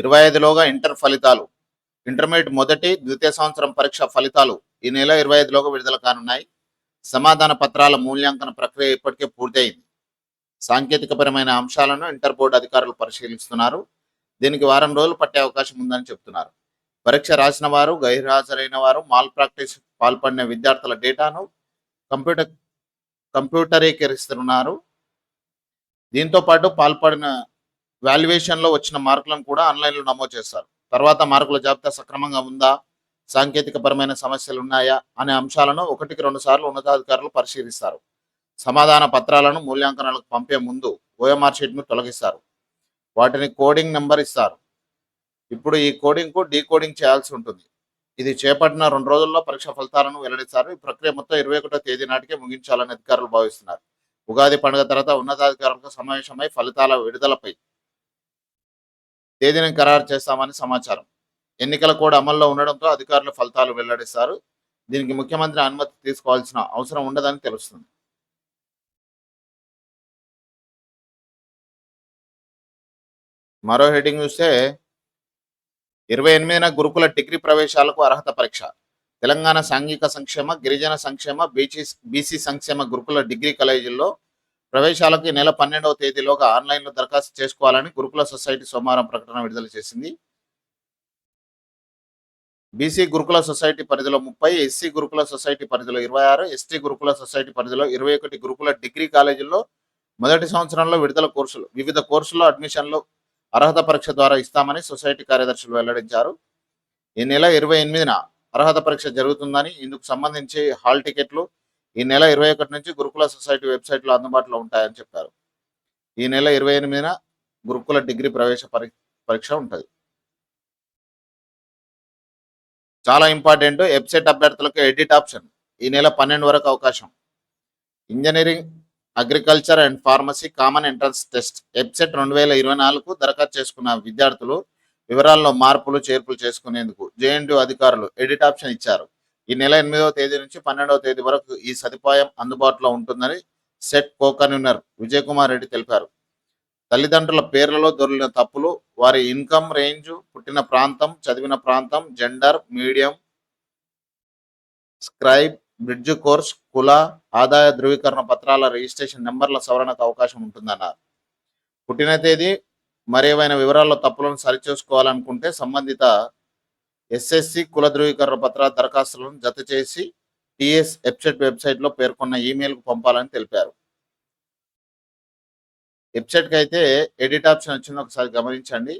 ఇరవై ఐదులోగా ఇంటర్ ఫలితాలు. ఇంటర్మీడియట్ మొదటి ద్వితీయ సంవత్సరం పరీక్ష ఫలితాలు. ఈ నెల ఇరవై ఐదులోగా విడుదల కానున్నాయి. సమాధాన పత్రాల మూల్యాంకన ప్రక్రియ ఇప్పటికే పూర్తయింది. సాంకేతికపరమైన అంశాలను ఇంటర్ బోర్డు అధికారులు పరిశీలిస్తున్నారు. దీనికి వారం రోజులు పట్టే అవకాశం ఉందని చెప్తున్నారు. పరీక్ష రాసిన వారు గైర్హాజరైన వారు మాల్ ప్రాక్టీస్ పాల్పడిన విద్యార్థుల డేటాను కంప్యూటర్ కంప్యూటరీకరిస్తున్నారు. దీంతో పాటు పాల్పడిన వాల్యుయేషన్లో వచ్చిన మార్కులను కూడా ఆన్లైన్లో నమోదు చేస్తారు. తర్వాత మార్కుల జాబితా సక్రమంగా ఉందా? సాంకేతికపరమైన సమస్యలు ఉన్నాయా? అనే అంశాలను ఒకటికి రెండు సార్లు ఉన్నతాధికారులు పరిశీలిస్తారు. సమాధాన పత్రాలను మూల్యాంకనాలకు పంపే ముందు ఓఎంఆర్ షీట్ను తొలగిస్తారు. వాటిని కోడింగ్ నెంబర్ ఇస్తారు. ఇప్పుడు ఈ కోడింగ్కు డీకోడింగ్ చేయాల్సి ఉంటుంది. ఇది చేపట్టిన రెండు రోజుల్లో పరీక్ష ఫలితాలను వెల్లడిస్తారు. ఈ ప్రక్రియ మొత్తం ఇరవై ఒకటో తేదీ నాటికే ముగించాలని అధికారులు భావిస్తున్నారు. ఉగాది పండుగ తర్వాత ఉన్నతాధికారులతో సమావేశమై ఫలితాల విడుదలపై తేదీని ఖరారు చేస్తామని సమాచారం. ఎన్నికల కోడ్ అమల్లో ఉండడంతో అధికారులు ఫలితాలు వెల్లడిస్తారు. దీనికి ముఖ్యమంత్రి అనుమతి తీసుకోవాల్సిన అవసరం ఉండదని తెలుస్తుంది. మరో హెడ్డింగ్ చూస్తే ఇరవై ఎనిమిదిన గురుకుల డిగ్రీ ప్రవేశాలకు అర్హత పరీక్ష. తెలంగాణ సాంఘిక సంక్షేమ గిరిజన సంక్షేమ బీసీ బీసీ సంక్షేమ గురుకుల డిగ్రీ కాలేజీల్లో ప్రవేశాలకు ఈ నెల పన్నెండవ తేదీలోగా ఆన్లైన్లో దరఖాస్తు చేసుకోవాలని గురుకుల సొసైటీ సోమవారం ప్రకటన విడుదల చేసింది. బీసీ గురుకుల సొసైటీ పరిధిలో ముప్పై ఎస్సీ గురుకుల సొసైటీ పరిధిలో ఇరవై ఆరు ఎస్టీ గురుకుల సొసైటీ పరిధిలో ఇరవై ఒకటి గురుకుల డిగ్రీ కాలేజీల్లో మొదటి సంవత్సరంలో విడుదల కోర్సులు వివిధ కోర్సుల్లో అడ్మిషన్లు అర్హత పరీక్ష ద్వారా ఇస్తామని సొసైటీ కార్యదర్శులు వెల్లడించారు. ఈ నెల ఇరవై ఎనిమిదిన అర్హత పరీక్ష జరుగుతుందని ఇందుకు సంబంధించి హాల్ టికెట్లు ఈ నెల ఇరవై ఒకటి నుంచి గురుకుల సొసైటీ వెబ్సైట్లో అందుబాటులో ఉంటాయని చెప్పారు. ఈ నెల ఇరవై ఎనిమిదిన గురుకుల డిగ్రీ ప్రవేశ పరీక్ష పరీక్ష ఉంటుంది. చాలా ఇంపార్టెంట్ వెబ్సైట్ అభ్యర్థులకు ఎడిట్ ఆప్షన్. ఈ నెల పన్నెండు వరకు అవకాశం. Engineering agriculture and pharmacy common entrance test. Website రెండు వేల ఇరవై నాలుగు దరఖాస్తు చేసుకున్న విద్యార్థులు వివరాల్లో మార్పులు చేర్పులు చేసుకునేందుకు జేఎన్టీ అధికారులు ఎడిట్ ఆప్షన్ ఇచ్చారు. ఈ నెల ఎనిమిదవ తేదీ నుంచి పన్నెండవ తేదీ వరకు ఈ సదుపాయం అందుబాటులో ఉంటుందని CET co convener Vijay Kumar Reddy తెలిపారు. తల్లిదండ్రుల పేర్లలో దొరికిన తప్పులు వారి ఇన్కమ్ రేంజ్ పుట్టిన ప్రాంతం చదివిన ప్రాంతం gender medium scribe bridge course కుల ఆదాయ ధృవీకరణ పత్రాల రిజిస్ట్రేషన్ నెంబర్ల సవరణకు అవకాశం ఉంటుందన్నారు. పుట్టిన తేదీ మరేవైనా వివరాల్లో తప్పులను సరిచేసుకోవాలనుకుంటే సంబంధిత ఎస్ఎస్సి కుల ధృవీకరణ పత్రాల దరఖాస్తులను జత చేసి టిఎస్ వెబ్సైట్ వెబ్సైట్లో పేర్కొన్న ఈమెయిల్కు పంపాలని తెలిపారు. వెబ్సైట్కి అయితే ఎడిట్ ఆప్షన్ వచ్చింది. ఒకసారి గమనించండి.